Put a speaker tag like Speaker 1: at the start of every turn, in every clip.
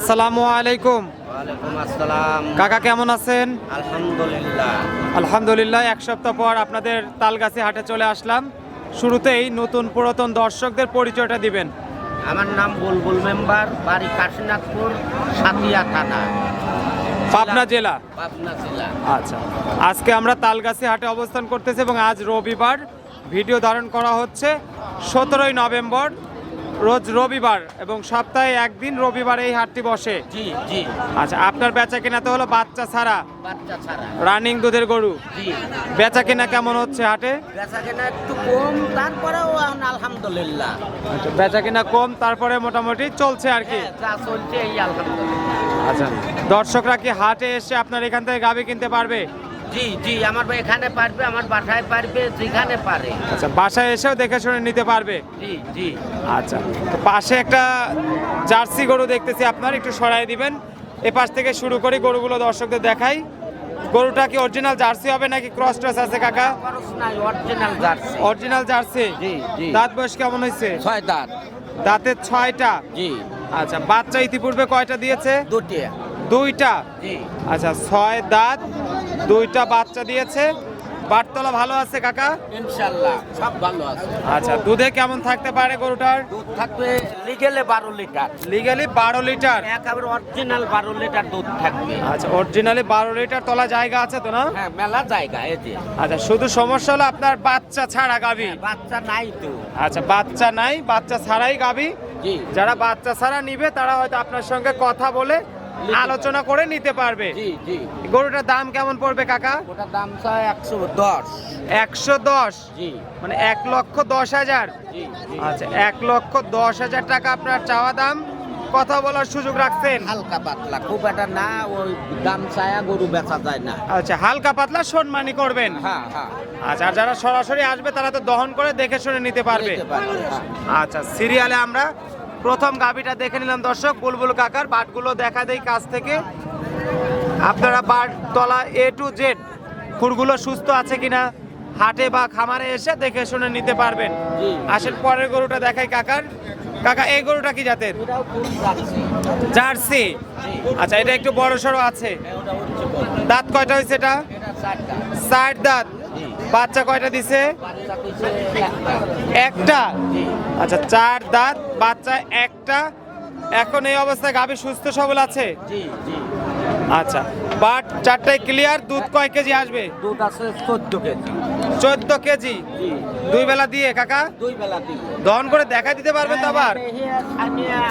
Speaker 1: আসসালামু আলাইকুম।
Speaker 2: আসসালাম।
Speaker 1: কাকা কেমন আছেন?
Speaker 2: আলহামদুলিল্লাহ।
Speaker 1: আলহামদুলিল্লাহ এক সপ্তাহ পর আপনাদের তালগাছি হাটে চলে আসলাম। শুরুতেই নতুন পুরাতন দর্শকদের পরিচয়টা দিবেন।
Speaker 2: আমার নাম বুলবুল মেম্বার বাড়ি কাশীনাথপুর সাতিয়া থানা।
Speaker 1: পাবনা জেলা?
Speaker 2: পাবনা জেলা।
Speaker 1: আচ্ছা। আজকে আমরা তালগাছি হাটে অবস্থান করতেছি এবং আজ রবিবার ভিডিও ধারণ করা হচ্ছে সতেরোই নভেম্বর। রোজ রবিবার এবং সপ্তাহে একদিন রবিবার এই হাটটি বসে।
Speaker 2: জি জি।
Speaker 1: আচ্ছা আপনার বেচা কেনা তো হলো বাচ্চা ছাড়া।
Speaker 2: বাচ্চা ছাড়া।
Speaker 1: রানিং দুধের গরু।
Speaker 2: জি।
Speaker 1: বেচা কেনা কেমন হচ্ছে হাটে?
Speaker 2: বেচা কেনা একটু কম তারপরেও আলহামদুলিল্লাহ।
Speaker 1: আচ্ছা বেচা কেনা কম তারপরে মোটামুটি চলছে আর কি।
Speaker 2: হ্যাঁ, যা চলছে এই আলহামদুলিল্লাহ।
Speaker 1: আচ্ছা দর্শকরা কি হাটে এসে আপনার এখান থেকে গাবি কিনতে পারবে?
Speaker 2: জি জি আমার এখানে পারবে আমার বাসায় পারবে যেখানে পারে।
Speaker 1: আচ্ছা বাসায় এসেও দেখে শুনে নিতে পারবে?
Speaker 2: জি জি।
Speaker 1: আচ্ছা তো পাশে একটা জার্সি গরু দেখতেছি আপনার একটু সরাই দিবেন। এ পাশ থেকে শুরু করি গরুগুলো দর্শকদের দেখাই। গরুটা কি অরিজিনাল জার্সি হবে নাকি ক্রস ট্রস আছে কাকা?
Speaker 2: Original jersey.
Speaker 1: Original jersey?
Speaker 2: জি জি।
Speaker 1: দাঁত বয়স কেমন হয়েছে?
Speaker 2: ছয় দাঁত।
Speaker 1: দাঁতের ছয়টা?
Speaker 2: জি।
Speaker 1: আচ্ছা বাচ্চা ইতিপূর্বে কয়টা দিয়েছে?
Speaker 2: দুটি।
Speaker 1: দুইটা। আচ্ছা ছয় দাঁত দুইটা বাচ্চা দিয়েছে। বাটতলা ভালো আছে কাকা?
Speaker 2: ইনশাল্লাহ সব ভালো আছে।
Speaker 1: আচ্ছা দুধে কেমন থাকতে পারে গরুটার?
Speaker 2: দুধ থাকবে লিগেলে বারো লিটার।
Speaker 1: লিগালি বারো লিটার?
Speaker 2: একেবারে অরিজিনাল বারো লিটার দুধ থাকবে।
Speaker 1: আচ্ছা অরিজিনালি বারো লিটার তলা জায়গা আছে তো না?
Speaker 2: হ্যাঁ মেলা জায়গা এই যে।
Speaker 1: আচ্ছা শুধু সমস্যা হলো আপনার বাচ্চা ছাড়া গাবি
Speaker 2: হ্যাঁ, বাচ্চা নাই তো।
Speaker 1: আচ্ছা বাচ্চা নাই বাচ্চা ছাড়াই গাবি
Speaker 2: জি।
Speaker 1: যারা বাচ্চা ছাড়া নিবে তারা হয়তো আপনার সঙ্গে কথা বলে আলোচনা করে নিতে পারবে। গরুটার দাম কেমন পড়বে কাকা?
Speaker 2: ওটার দাম চাই একশো দশ।
Speaker 1: একশো দশ? মানে এক লক্ষ দশ হাজার? আচ্ছা এক লক্ষ দশ হাজার টাকা আপনার চাওয়া দাম। কথা বলার সুযোগ রাখছেন?
Speaker 2: হালকা পাতলা খুব একটা না ওই দাম চায়া গরু বেচা যায় না।
Speaker 1: আচ্ছা হালকা পাতলা সম্মানী করবেন।
Speaker 2: হ্যাঁ হ্যাঁ।
Speaker 1: আচ্ছা আর যারা সরাসরি আসবে তারা তো দহন করে দেখে শুনে নিতে পারবে।
Speaker 2: নিতে পারবে, হ্যাঁ।
Speaker 1: আচ্ছা সিরিয়ালে আমরা প্রথম গাবিটা দেখে নিলাম দর্শক। বুলবুল কাকার বাটগুলো দেখা দেয় কাছ থেকে। আপনারা বাট তলা এ টু জেড খুরগুলো সুস্থ আছে কিনা, হাটে বা খামারে এসে দেখে শুনে নিতে পারবেন। আসেন পরের গরুটা দেখাই কাকার। কাকা, এই গরুটা কি জাতের? জার্সি। আচ্ছা এটা একটু বড় সড়ো আছে। দাঁত কয়টা হয়েছে এটা? ষাট দাঁত। বাচ্চা কয়টা দিছে?
Speaker 2: একটা।
Speaker 1: আচ্ছা চার দাঁত বাচ্চা একটা। এখন এই অবস্থায় গাভী সুস্থ সবল আছে? আচ্ছা। বাট চারটায় ক্লিয়ার দুধ কয় কেজি আসবে?
Speaker 2: দুধ আছে চোদ্দ কেজি।
Speaker 1: চোদ্দ কেজি? দুই বেলা দিয়ে কাকা?
Speaker 2: দুই বেলা দিই
Speaker 1: দহন করে দেখা দিতে পারবেন তো আবার?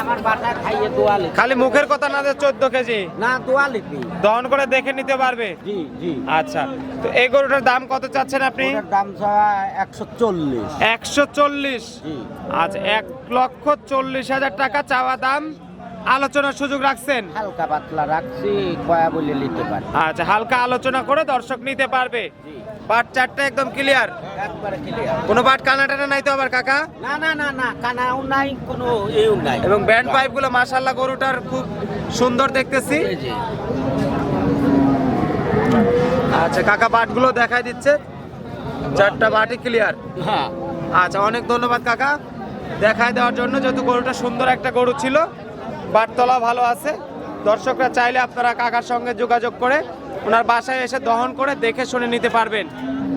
Speaker 2: আমার বাটা খাইয়ে দোয়ালি।
Speaker 1: খালি মুখের কথা না চোদ্দ কেজি?
Speaker 2: না দোয়ালি
Speaker 1: দহন করে দেখে নিতে পারবে? আচ্ছা তো এই গরুটার দাম কত চাচ্ছেন আপনি?
Speaker 2: দাম একশো চল্লিশ।
Speaker 1: একশো চল্লিশ? আচ্ছা এক লক্ষ চল্লিশ হাজার টাকা চাওয়া দাম। আলোচনার সুযোগ রাখছেন?
Speaker 2: হালকা পাতলা রাখছি কয়া বলে নিতে পারি।
Speaker 1: আচ্ছা হালকা আলোচনা করে দর্শক নিতে পারবে। পাট চারটা একদম ক্লিয়ার
Speaker 2: একবারে ক্লিয়ার
Speaker 1: কোনো পাট কানাটানা নাই তো আবার কাকা?
Speaker 2: না না না না কানাও নাই কোনো এও নাই।
Speaker 1: এবং ব্যান্ড পাইপগুলো মাসাল্লাহ গরুটার খুব সুন্দর দেখতেছি। আচ্ছা কাকা বাটগুলো দেখাই দিচ্ছে। চারটা বাটি ক্লিয়ার
Speaker 2: হ্যাঁ।
Speaker 1: আচ্ছা অনেক ধন্যবাদ কাকা। দেখায় দেওয়ার জন্য যেহেতু গরুটা সুন্দর একটা গরু ছিল। বাটতলা ভালো আছে। দর্শকরা চাইলে আপনারা কাকার সঙ্গে যোগাযোগ করে ওনার বাসায় এসে দহন করে দেখে শুনে নিতে পারবেন।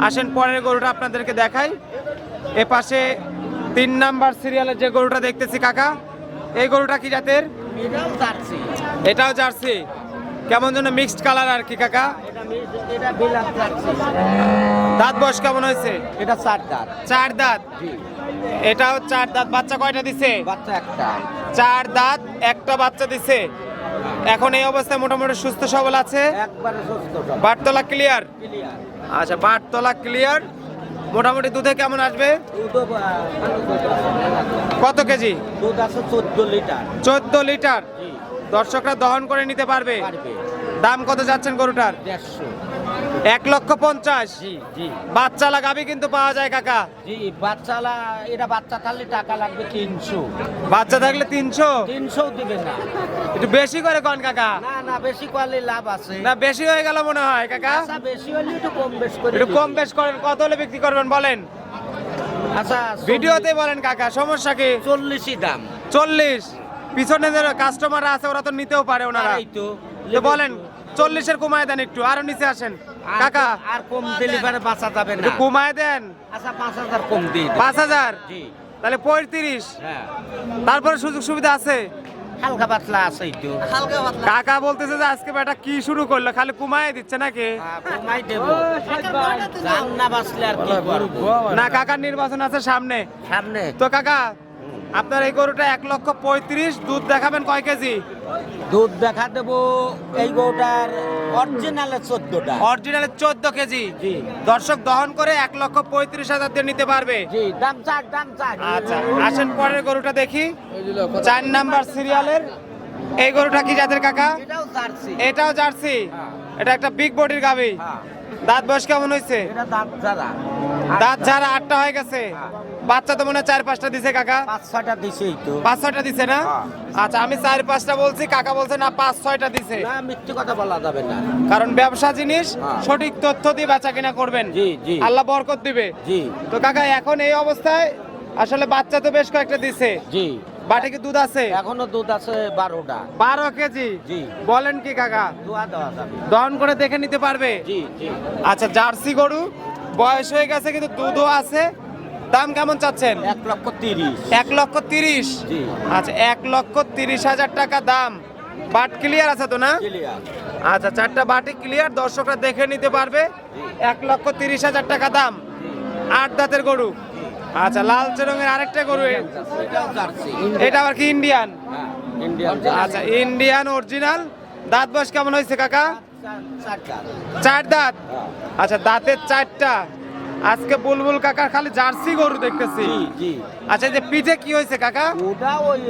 Speaker 1: আসেন পরের গরুটা আপনাদেরকে দেখাই। এ পাশে তিন নাম্বার সিরিয়ালের যে গরুটা দেখতেছি কাকা এই গরুটা কি জাতের?
Speaker 2: এটাও
Speaker 1: জার্সি। কেমন যেন মিক্সড কালার আর কি কাকা? দাঁত বয়স কেমন হয়েছে?
Speaker 2: এটা চার দাঁত।
Speaker 1: চার দাঁত? এটাও চার দাঁত। বাচ্চা কয়টা দিছে?
Speaker 2: বাচ্চা একটা।
Speaker 1: চার দাঁত একটা বাচ্চা দিছে। এখন এই অবস্থায় মোটামুটি সুস্থ সবল আছে? বাটতলা ক্লিয়ার আচ্ছা বাটতলা ক্লিয়ার মোটামুটি দুধে কেমন আসবে। কত কেজি?
Speaker 2: চোদ্দ লিটার।
Speaker 1: দর্শকরা দহন করে নিতে পারবে?
Speaker 2: পারবে।
Speaker 1: দাম কত যাচ্ছেন গরুটার?
Speaker 2: দেড়শো।
Speaker 1: এক লক্ষ পঞ্চাশ।
Speaker 2: জি জি।
Speaker 1: বাচ্চা লাগাবি কিন্তু পাওয়া যায় কাকা।
Speaker 2: জি বাচ্চালা এটা বাচ্চা থাকলে টাকা লাগবে তিনশো।
Speaker 1: বাচ্চা থাকলে তিনশো?
Speaker 2: তিনশো দিবে না।
Speaker 1: একটু বেশি করে কন কাকা।
Speaker 2: না না বেশি করলে লাভ আছে।
Speaker 1: না বেশি হয়ে গেল মনে হয় কাকা।
Speaker 2: আচ্ছা বেশি হলে একটু কম বেশ করে
Speaker 1: একটু কম বেশ করেন কত হলে বিক্রি করবেন বলেন।
Speaker 2: আচ্ছা
Speaker 1: ভিডিওতে বলেন কাকা সমস্যা কি?
Speaker 2: চল্লিশই দাম।
Speaker 1: চল্লিশ। পিছনে যে কাস্টমার আছে ওরা তো নিতেও পারে ওনারা।
Speaker 2: তো
Speaker 1: বলেন চল্লিশের কমায় দেন একটু আরও নিচে আসেন। কাকা।
Speaker 2: আর কম ডেলিভারি বাঁচা যাবে না।
Speaker 1: কমায় দেন।
Speaker 2: আচ্ছা পাঁচ হাজার কম দিয়ে দেব।
Speaker 1: পাঁচ হাজার?
Speaker 2: জি।
Speaker 1: তাহলে পঁয়ত্রিশ।
Speaker 2: হ্যাঁ।
Speaker 1: তারপরে সুযোগ সুবিধা আছে?
Speaker 2: হালকা পাতলা আছে তো
Speaker 1: কাকা বলতেছে যে আজকে বেটা কি শুরু করল? খালি কুমায় দিচ্ছে নাকি?
Speaker 2: হ্যাঁ, কমাই দেব। না বাঁচলে আর কি করব?
Speaker 1: না কাকার নির্বাচন আছে সামনে।
Speaker 2: সামনে।
Speaker 1: তো কাকা আপনার এই গরুটা এক লক্ষ পঁয়ত্রিশ দুধ দেখাবেন কয় কেজি?
Speaker 2: দুধ দেখা দেব এই গৌটার অরিজিনালে চোদ্দটা।
Speaker 1: অরিজিনালে চোদ্দ কেজি।
Speaker 2: জি।
Speaker 1: দর্শক দহন করে এক লক্ষ পঁয়ত্রিশ হাজার দিয়ে নিতে পারবে।
Speaker 2: জি দাম চাক দাম চাক
Speaker 1: আচ্ছা আসেন পরের গরুটা দেখি। চার নাম্বার সিরিয়ালের। এই গরুটা কি জাতের কাকা?
Speaker 2: এটাও জার্সি।
Speaker 1: এটাও জার্সি।
Speaker 2: হ্যাঁ।
Speaker 1: এটা একটা বিগ বডির
Speaker 2: হ্যাঁ।
Speaker 1: দাঁত বয়স কেমন হয়েছে? দাঁত ঝাড়া। আটটা হয়ে গেছে?
Speaker 2: হ্যাঁ।
Speaker 1: বাচ্চা তো মনে হয় চার পাঁচটা দিছে কাকা।
Speaker 2: পাঁচ ছয়টা দিছে তো।
Speaker 1: পাঁচ ছয়টা দিছে না?
Speaker 2: হ্যাঁ।
Speaker 1: আচ্ছা আমি চার পাঁচটা বলছি কাকা বলছে না পাঁচ ছয়টা দিছে।
Speaker 2: না মিথ্যে কথা বলা যাবে না।
Speaker 1: কারণ ব্যবসা জিনিস
Speaker 2: হ্যাঁ।
Speaker 1: সঠিক তথ্য দিয়ে বেচা কিনা করবেন।
Speaker 2: জি জি।
Speaker 1: আল্লাহ বরকত দিবে।
Speaker 2: জি।
Speaker 1: তো কাকা এখন এই অবস্থায় আসলে বাচ্চা তো বেশ কয়েকটা দিছে।
Speaker 2: জি।
Speaker 1: বাটে কি দুধ আছে?
Speaker 2: এখনও দুধ আছে বারোটা।
Speaker 1: বারো কেজি?
Speaker 2: জি।
Speaker 1: বলেন কি কাকা? দহন করে দেখে নিতে পারবে?
Speaker 2: জি জি।
Speaker 1: আচ্ছা জার্সি গরু বয়স হয়ে গেছে কিন্তু দুধও আছে। দাম কেমন চাচ্ছেন?
Speaker 2: এক লক্ষ তিরিশ।
Speaker 1: এক লক্ষ তিরিশ? আচ্ছা এক লক্ষ তিরিশ হাজার টাকা দাম। বাট ক্লিয়ার আছে তো না? আচ্ছা চারটা বাটি ক্লিয়ার দর্শকরা দেখে নিতে পারবে। এক লক্ষ তিরিশ হাজার টাকা দাম। আট দাঁতের গরু। আচ্ছা লালচে রঙের আরেকটা গরু এটা আবার কি ইন্ডিয়ান আচ্ছা ইন্ডিয়ান অরিজিনাল দাঁত বয়স কেমন হয়েছে কাকা? চার দাঁত। আচ্ছা দাঁতের চারটা। আজকে বুলবুল কাকার খালি জার্সি গরু দেখতেছি। আচ্ছা যে পিঠে কি হয়েছে কাকা?
Speaker 2: ওটা ওই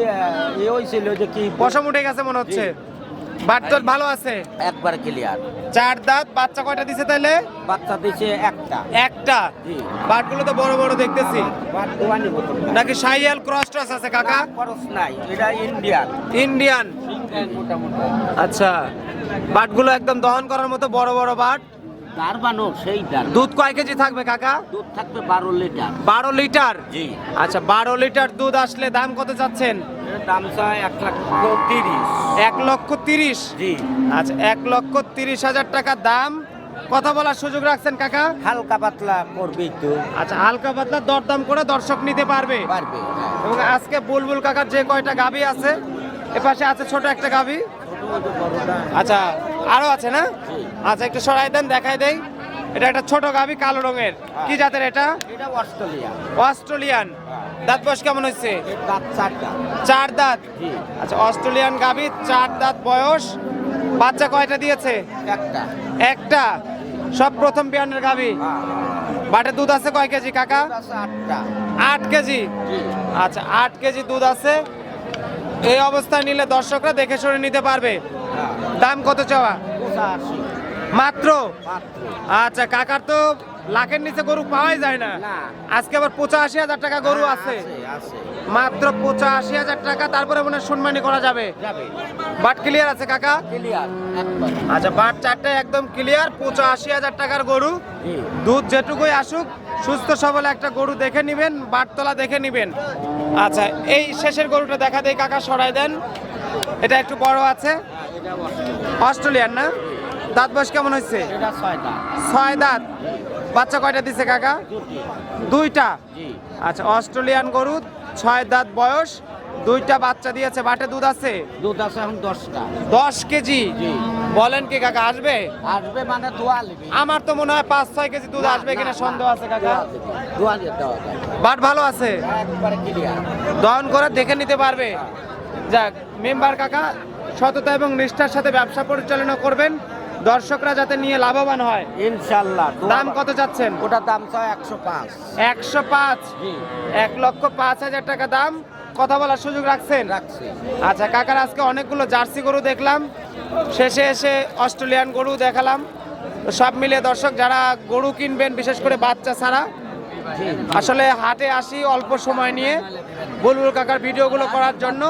Speaker 2: হয়েছিল যে কি
Speaker 1: পশম উঠে গেছে মনে হচ্ছে। বাট তোর ভালো আছে?
Speaker 2: একবার ক্লিয়ার
Speaker 1: চার দাঁত বাচ্চা কয়টা দিছে তাহলে
Speaker 2: বাচ্চা দিছে একটা।
Speaker 1: একটা? বাটগুলো তো বড় বড় দেখতেছি। নাকি সাইয়াল ক্রস টস আছে কাকা?
Speaker 2: ক্রস নাই এটা ইন্ডিয়ান
Speaker 1: ইন্ডিয়ান আচ্ছা। বাটগুলো একদম দহন করার মতো বড় বড় বাট।
Speaker 2: তার বানো সেই দার
Speaker 1: দুধ কয় কেজি থাকবে কাকা?
Speaker 2: দুধ থাকবে বারো লিটার।
Speaker 1: বারো লিটার?
Speaker 2: জি।
Speaker 1: আচ্ছা বারো লিটার দুধ আসলে দাম কত চাচ্ছেন?
Speaker 2: দাম চাই এক লাখ তিরিশ।
Speaker 1: এক লক্ষ তিরিশ?
Speaker 2: জি।
Speaker 1: আচ্ছা এক লক্ষ তিরিশ হাজার টাকা দাম। কথা বলার সুযোগ রাখছেন কাকা?
Speaker 2: হালকা পাতলা করবেই তো।
Speaker 1: আচ্ছা হালকা পাতলা দরদাম করে দর্শক নিতে পারবে।
Speaker 2: পারবে হ্যাঁ।
Speaker 1: এবং আজকে বুলবুল কাকার যে কয়টা গাভি আছে এপাশে আছে ছোট একটা গাভি? আচ্ছা আরও আছে না? আচ্ছা একটু সরাই দেন দেখাই দেই। এটা একটা ছোট গাভি কালো রঙের। কি জাতের এটা? অস্ট্রেলিয়ান। দাঁত বয়স কেমন হচ্ছে চার দাঁত। আচ্ছা অস্ট্রেলিয়ান গাভি চার দাঁত বয়স। বাচ্চা কয়টা দিয়েছে?
Speaker 2: একটা।
Speaker 1: সব প্রথম বিয়ানের গাভি?
Speaker 2: হ্যাঁ
Speaker 1: বাটে দুধ আছে কয় কেজি কাকা? আট কেজি? আচ্ছা আট কেজি দুধ আছে। এই অবস্থায় নিলে দর্শকরা দেখে শুনে নিতে পারবে।
Speaker 2: হ্যাঁ
Speaker 1: দাম কত চাওয়া? মাত্র? আচ্ছা কাকার তো লাখের নিচে গরু পাওয়াই যায় না। আজকে আবার পঁচাশি হাজার টাকা গরু
Speaker 2: হ্যাঁ,
Speaker 1: আছে। মাত্র পঁচাশি হাজার টাকা তারপরে মনে হয় সম্মানী করা যাবে। বাট ক্লিয়ার আছে কাকা? আচ্ছা বাট চারটে একদম ক্লিয়ার পঁচাশি হাজার টাকার গরু। দুধ যেটুকুই আসুক সুস্থ সবল একটা গরু দেখে নিবেন বাটতলা দেখে নিবেন। আচ্ছা এই শেষের গরুটা দেখা দেই কাকা সরাই দেন। এটা একটু বড় আছে। অস্ট্রেলিয়ান না? দাঁত বয়স কেমন হয়েছে? ছয় দাঁত। বাচ্চা কয়টা দিছে কাকা? দুইটা? আচ্ছা অস্ট্রেলিয়ান গরু ছয় দাঁত বয়স দুইটা বাচ্চা দিয়েছে। বাটে দুধ আছে?
Speaker 2: দুধ আছে এখন দশটা।
Speaker 1: দশ কেজি? বলেন কি কাকা আসবে?
Speaker 2: আসবে মানে দোয়া
Speaker 1: আমার তো মনে হয় পাঁচ ছয় কেজি দুধ আসবে কিনা সন্দেহ আছে কাকা।
Speaker 2: দোয়া
Speaker 1: বাট ভালো আছে। দহন করে দেখে নিতে পারবে। যাক মেম্বার কাকা সততা এবং নিষ্ঠার সাথে ব্যবসা পরিচালনা করবেন। দর্শকরা যাতে নিয়ে লাভবান হয়।
Speaker 2: ইনশাল্লাহ।
Speaker 1: দাম কত যাচ্ছেন?
Speaker 2: ওটার দাম চাই একশো পাঁচ।
Speaker 1: একশো পাঁচ? এক লক্ষ পাঁচ হাজার টাকা দাম। কথা বলার সুযোগ রাখছেন?
Speaker 2: রাখছি।
Speaker 1: আচ্ছা কাকার আজকে অনেকগুলো জার্সি গরু দেখলাম। শেষে এসে অস্ট্রেলিয়ান গরু দেখালাম। সব মিলিয়ে দর্শক যারা গরু কিনবেন বিশেষ করে বাচ্চা ছাড়া আসলে হাটে আসি অল্প সময় নিয়ে। বুলবুল কাকার ভিডিওগুলো করার জন্য।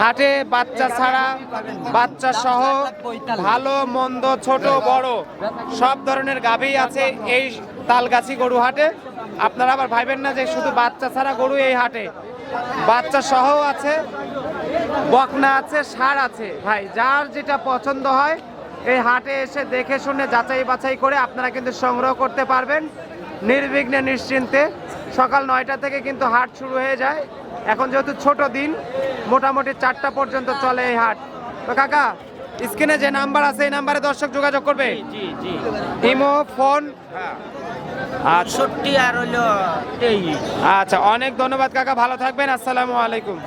Speaker 1: হাটে বাচ্চা ছাড়া, বাচ্চা সহ ভালো, মন্দ, ছোট, বড় সব ধরনের গাভী আছে এই তালগাছি গরু হাটে। আপনারা আবার ভাইবেন না যে শুধু বাচ্চা ছাড়া গরু এই হাটে। বাচ্চা সহ আছে, বকনা আছে সার আছে। ভাই, যার যেটা পছন্দ হয়, এই হাটে এসে দেখে শুনে যাচাই বাছাই করে আপনারা কিন্তু সংগ্রহ করতে পারবেন। নির্বিঘ্নে, নিশ্চিন্তে সকাল নয়টা থেকে কিন্তু হাট শুরু হয়ে যায়। এখন যেহেতু ছোট দিন মোটামুটি চারটা পর্যন্ত চলে এই হাট। তো কাকা স্ক্রিনে যে নাম্বার আছে এই নাম্বারে দর্শক যোগাযোগ করবে? Imo phone?
Speaker 2: হ্যাঁ।
Speaker 1: আচ্ছা
Speaker 2: আটষট্টি আর হইল
Speaker 1: আচ্ছা অনেক ধন্যবাদ কাকা ভালো থাকবেন আসসালামু আলাইকুম।